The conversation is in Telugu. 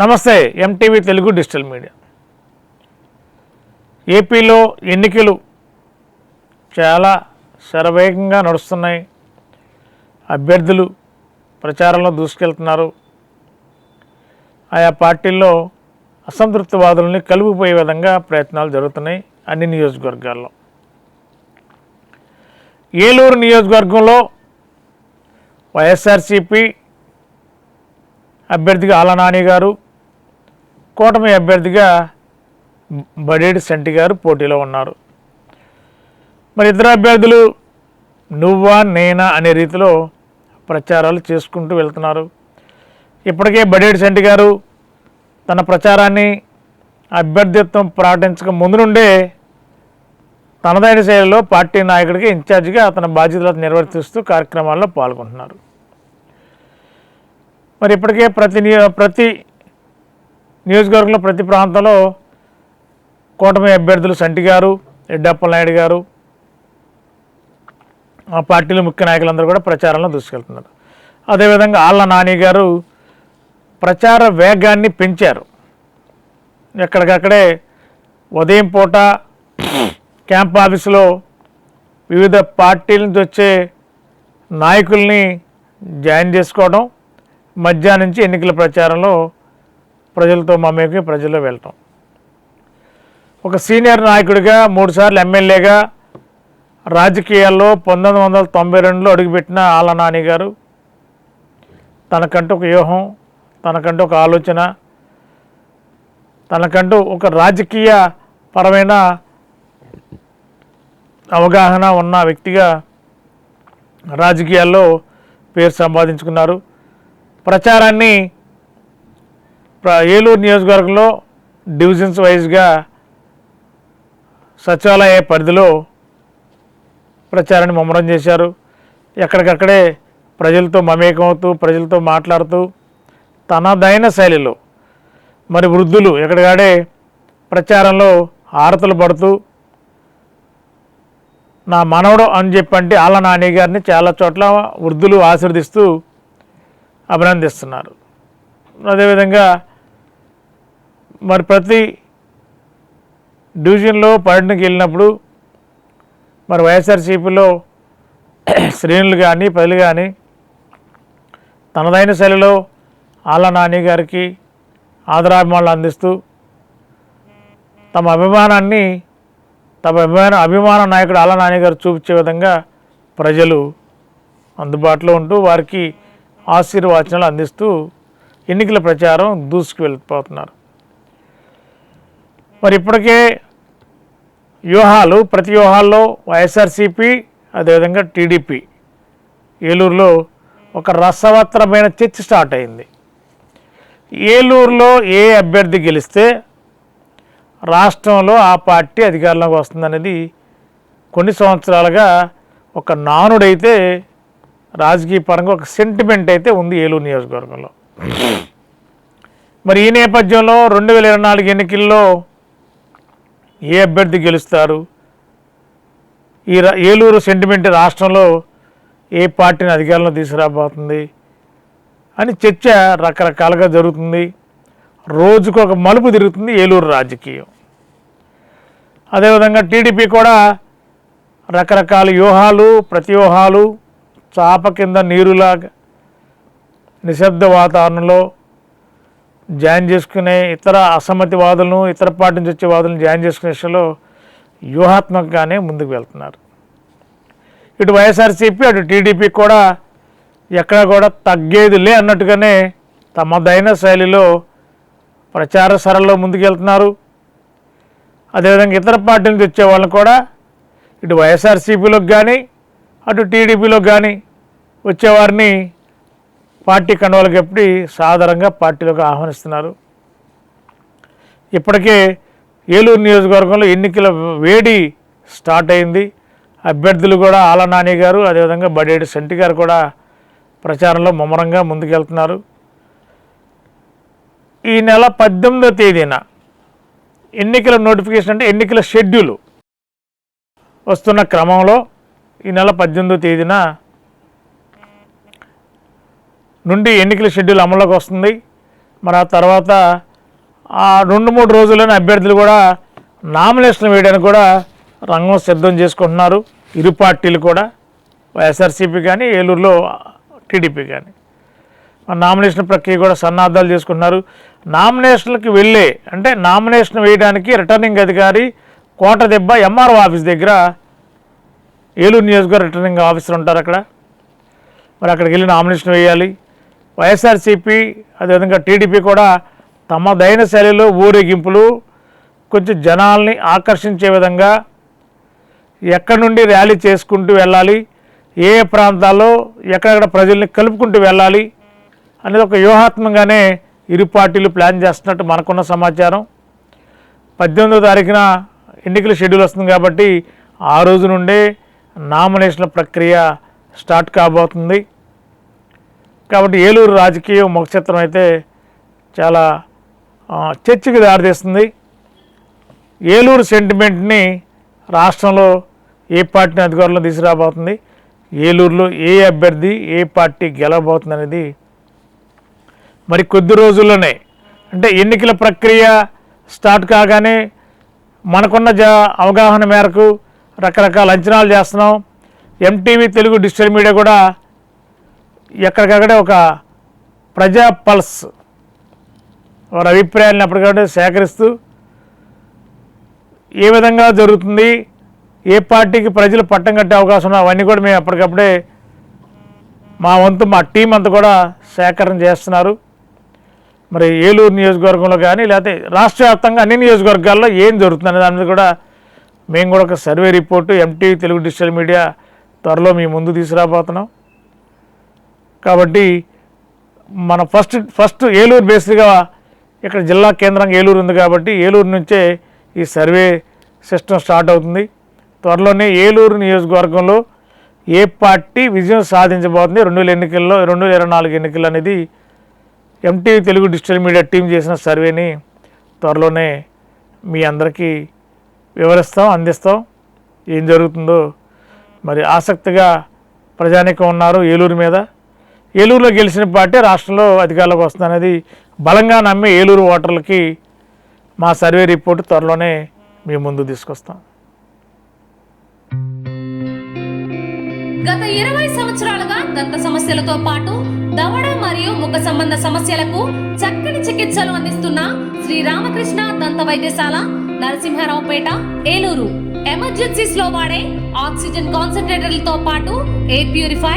నమస్తే ఎంటీవీ తెలుగు డిజిటల్ మీడియా. ఏపీలో ఎన్నికలు చాలా శరవేగంగా నడుస్తున్నాయి. అభ్యర్థులు ప్రచారంలో దూసుకెళ్తున్నారు. ఆయా పార్టీల్లో అసంతృప్తివాదులని కలుపుపోయే విధంగా ప్రయత్నాలు జరుగుతున్నాయి అన్ని నియోజకవర్గాల్లో. ఏలూరు నియోజకవర్గంలో వైఎస్ఆర్సిపి అభ్యర్థిగా ఆలనాని గారు కూటమి అభ్యర్థిగా బడేటి సెంటి గారు పోటీలో ఉన్నారు. మరి ఇద్దరు అభ్యర్థులు నువ్వా నేనా అనే రీతిలో ప్రచారాలు చేసుకుంటూ వెళ్తున్నారు. ఇప్పటికే బడేటి సెంటి గారు తన ప్రచారాన్ని అభ్యర్థిత్వం ప్రకటించక ముందు నుండే తనదైన శైలిలో పార్టీ నాయకుడికి ఇన్ఛార్జిగా తన బాధ్యతలు నిర్వర్తిస్తూ కార్యక్రమాల్లో పాల్గొంటున్నారు. మరి ఇప్పటికే ప్రతి ప్రతి నియోజకవర్గంలో ప్రతి ప్రాంతంలో కూటమి అభ్యర్థులు సంటి గారు ఎడ్డప్పల నాయుడు గారు ఆ పార్టీల ముఖ్య నాయకులందరూ కూడా ప్రచారంలో దూసుకెళ్తున్నారు. అదేవిధంగా ఆళ్ళ నాని గారు ప్రచార వేగాన్ని పెంచారు. ఎక్కడికక్కడే ఉదయం పూట క్యాంప్ ఆఫీసులో వివిధ పార్టీల నుంచి వచ్చే నాయకుల్ని జాయిన్ చేసుకోవడం మధ్యాహ్నం నుంచి ఎన్నికల ప్రచారంలో ప్రజలతో మమేకి ప్రజల్లో వెళ్ళటం. ఒక సీనియర్ నాయకుడిగా మూడుసార్లు ఎమ్మెల్యేగా రాజకీయాల్లో పంతొమ్మిది వందల తొంభై రెండులో అడుగుపెట్టిన ఆళ్ళ నాని గారు. తనకంటూ ఒక వ్యూహం తనకంటూ ఒక ఆలోచన తనకంటూ ఒక రాజకీయ పరమైన అవగాహన ఉన్న వ్యక్తిగా రాజకీయాల్లో పేరు సంపాదించుకున్నారు. ప్రచారాన్ని ఏలూరు నియోజకవర్గంలో డివిజన్స్ వైజ్గా సచివాలయ పరిధిలో ప్రచారాన్ని ముమ్మరం చేశారు. ఎక్కడికక్కడే ప్రజలతో మమేకమవుతూ ప్రజలతో మాట్లాడుతూ తనదైన శైలిలో మరి వృద్ధులు ఎక్కడికాడే ప్రచారంలో హారతలు పడుతూ నా మనవడు అని చెప్పంటే ఆళ్ళ నాని గారిని చాలా చోట్ల వృద్ధులు ఆశీర్దిస్తూ అభినందిస్తున్నారు. అదేవిధంగా మరి ప్రతి డివిజన్లో పర్యటనకి వెళ్ళినప్పుడు మరి వైఎస్ఆర్సీపీలో శ్రేణులు కానీ ప్రజలు కానీ తనదైన శైలిలో ఆళ్ళ నాని గారికి ఆదరాభిమానులు అందిస్తూ తమ అభిమానాన్ని తమ అభిమాన అభిమాన నాయకుడు ఆళ్ళ నాని గారు చూపించే విధంగా ప్రజలు అందుబాటులో ఉంటూ వారికి ఆశీర్వచనాలు అందిస్తూ ఎన్నికల ప్రచారం దూసుకు వెళ్ళిపోతున్నారు మరి ఇప్పటికే వ్యూహాలు ప్రతి వ్యూహాల్లో వైఎస్ఆర్సీపీ అదేవిధంగా టీడీపీ ఏలూరులో ఒక రసవత్తరమైన చర్చ స్టార్ట్ అయింది. ఏలూరులో ఏ అభ్యర్థి గెలిస్తే రాష్ట్రంలో ఆ పార్టీ అధికారంలోకి వస్తుందనేది కొన్ని సంవత్సరాలుగా ఒక నానుడైతే రాజకీయ పరంగా ఒక సెంటిమెంట్ అయితే ఉంది ఏలూరు నియోజకవర్గంలో. మరి ఈ నేపథ్యంలో రెండు వేల ఇరవై నాలుగు ఎన్నికల్లో ఏ అభ్యర్థి గెలుస్తారు? ఈ రా- ఏలూరు సెంటిమెంట్ రాష్ట్రంలో ఏ పార్టీని అధికారంలో తీసుకురాబోతుంది అని చర్చ రకరకాలుగా జరుగుతుంది. రోజుకు ఒక మలుపు తిరుగుతుంది ఏలూరు రాజకీయం. అదేవిధంగా టీడీపీ కూడా రకరకాల వ్యూహాలు ప్రతివ్యూహాలు చాప కింద నీరులాగా నిశ్శబ్ద వాతావరణంలో జాయిన్ చేసుకునే ఇతర అసమ్మతివాదులను ఇతర పార్టీ నుంచి వచ్చే వాదులను జాయిన్ చేసుకునే విషయంలో వ్యూహాత్మకంగానే ముందుకు వెళ్తున్నారు. ఇటు వైఎస్ఆర్సీపీ అటు టీడీపీ కూడా ఎక్కడ కూడా తగ్గేది లే అన్నట్టుగానే తమదైన శైలిలో ప్రచార సరళలో ముందుకెళ్తున్నారు అదేవిధంగా ఇతర పార్టీల నుంచి వచ్చే వాళ్ళని కూడా ఇటు వైఎస్ఆర్సీపీలోకి కానీ అటు టీడీపీలోకి కానీ వచ్చేవారిని పార్టీ కండువాలకు ఎప్పటి సాధారణంగా పార్టీలోకి ఆహ్వానిస్తున్నారు. ఇప్పటికే ఏలూరు నియోజకవర్గంలో ఎన్నికల వేడి స్టార్ట్ అయింది. అభ్యర్థులు కూడా ఆల నాని గారు అదేవిధంగా బడేడి సెంటి గారు కూడా ప్రచారంలో ముమ్మరంగా ముందుకెళ్తున్నారు. ఈ నెల పద్దెనిమిదో తేదీన ఎన్నికల నోటిఫికేషన్ అంటే ఎన్నికల షెడ్యూలు వస్తున్న క్రమంలో ఈ నెల పద్దెనిమిదో తేదీన నుండి ఎన్నికల షెడ్యూల్ అమల్లోకి వస్తుంది. మరి ఆ తర్వాత ఆ రెండు మూడు రోజుల్లోనే అభ్యర్థులు కూడా నామినేషన్ వేయడానికి కూడా రంగం సిద్ధం చేసుకుంటున్నారు. ఇరు పార్టీలు కూడా వైఎస్ఆర్సీపీ కానీ ఏలూరులో టీడీపీ కానీ. నామినేషన్ ప్రక్రియ కూడా సన్నాహాలు చేసుకున్నారు నామినేషన్లకు వెళ్ళే అంటే నామినేషన్ వేయడానికి రిటర్నింగ్ అధికారి కోట దెబ్బ ఎంఆర్ఓ ఆఫీస్ దగ్గర ఏలూరు నియోజకవర్గ రిటర్నింగ్ ఆఫీసర్ ఉంటారు అక్కడ. మరి అక్కడికి వెళ్ళి నామినేషన్ వేయాలి. వైఎస్ఆర్సీపీ అదేవిధంగా టీడీపీ కూడా తమదైన శైలిలో ఊరేగింపులు కొంచెం జనాల్ని ఆకర్షించే విధంగా ఎక్కడి నుండి ర్యాలీ చేసుకుంటూ వెళ్ళాలి ఏ ప్రాంతాల్లో ఎక్కడెక్కడ ప్రజల్ని కలుపుకుంటూ వెళ్ళాలి అనేది ఒక వ్యూహాత్మకంగానే ఇరు పార్టీలు ప్లాన్ చేస్తున్నట్టు మనకున్న సమాచారం. పద్దెనిమిదో తారీఖున ఎన్నికల షెడ్యూల్ వస్తుంది కాబట్టి ఆ రోజు నుండే నామినేషన్ల ప్రక్రియ స్టార్ట్ కాబోతుంది. కాబట్టి ఏలూరు రాజకీయం ముఖచిత్రం అయితే చాలా ఆ, చర్చకి దారితీస్తుంది. ఏలూరు సెంటిమెంట్ని రాష్ట్రంలో ఏ పార్టీని అధికారంలో తీసుకురాబోతుంది? ఏలూరులో ఏ అభ్యర్థి ఏ పార్టీ గెలవబోతుంది అనేది మరి కొద్ది రోజుల్లోనే. అంటే ఎన్నికల ప్రక్రియ స్టార్ట్ కాగానే మనకున్న జా అవగాహన మేరకు రకరకాల అంచనాలు చేస్తున్నాం. ఎంటీవీ తెలుగు డిజిటల్ మీడియా కూడా ఎక్కడికక్కడే ఒక ప్రజా పల్స్ వారి అభిప్రాయాలను ఎప్పటికప్పుడు సేకరిస్తూ ఏ విధంగా జరుగుతుంది ఏ పార్టీకి ప్రజలు పట్టం కట్టే అవకాశం ఉన్నా అవన్నీ కూడా మేము ఎప్పటికప్పుడే మా వంతు మా టీం అంతా కూడా సేకరణ చేస్తున్నారు. మరి ఏలూరు నియోజకవర్గంలో కానీ లేకపోతే రాష్ట్ర వ్యాప్తంగా అన్ని నియోజకవర్గాల్లో ఏం జరుగుతుంది దాని మీద కూడా మేము కూడా ఒక survey report MTV Telugu digital media త్వరలో మీ ముందు తీసుకురాబోతున్నాం. కాబట్టి మన ఫస్ట్ ఫస్ట్ ఏలూరు బేస్డ్గా ఇక్కడ జిల్లా కేంద్రంగా ఏలూరు ఉంది కాబట్టి ఏలూరు నుంచే ఈ సర్వే సిస్టమ్ స్టార్ట్ అవుతుంది. త్వరలోనే ఏలూరు నియోజకవర్గంలో ఏ పార్టీ విజయం సాధించబోతుంది? రెండు వేల ఎన్నికల్లో రెండు వేల ఇరవై నాలుగు ఎన్నికలు అనేది MTV Telugu digital media team చేసిన సర్వేని త్వరలోనే మీ అందరికీ వివరిస్తాం అందిస్తాం. ఏం జరుగుతుందో మరి ఆసక్తిగా ప్రజానికం ఉన్నారు ఏలూరు మీద. ఏలూరులో గెలిచిన పార్టీ రాష్ట్రంలో అధికారంలోకి వస్తుందనేది బలంగా నమ్మి ఏలూరు ఓటర్లకి మా సర్వే రిపోర్ట్ త్వరలోనే మీ ముందు తీసుకొస్తాం. గత ఇరవై సంవత్సరాలుగా దంత సమస్యలతో పాటు దవడ మరియు ముఖ సంబంధ సమస్యలకు చక్కని చికిత్సలు అందిస్తున్న శ్రీ రామకృష్ణ దంత వైద్యశాల నరసింహారావుపేట ఏలూరు. ఎమర్జెన్సీస్లో వాడే ఆక్సిజన్ కాన్సన్ట్రేటర్లతో పాటు air purify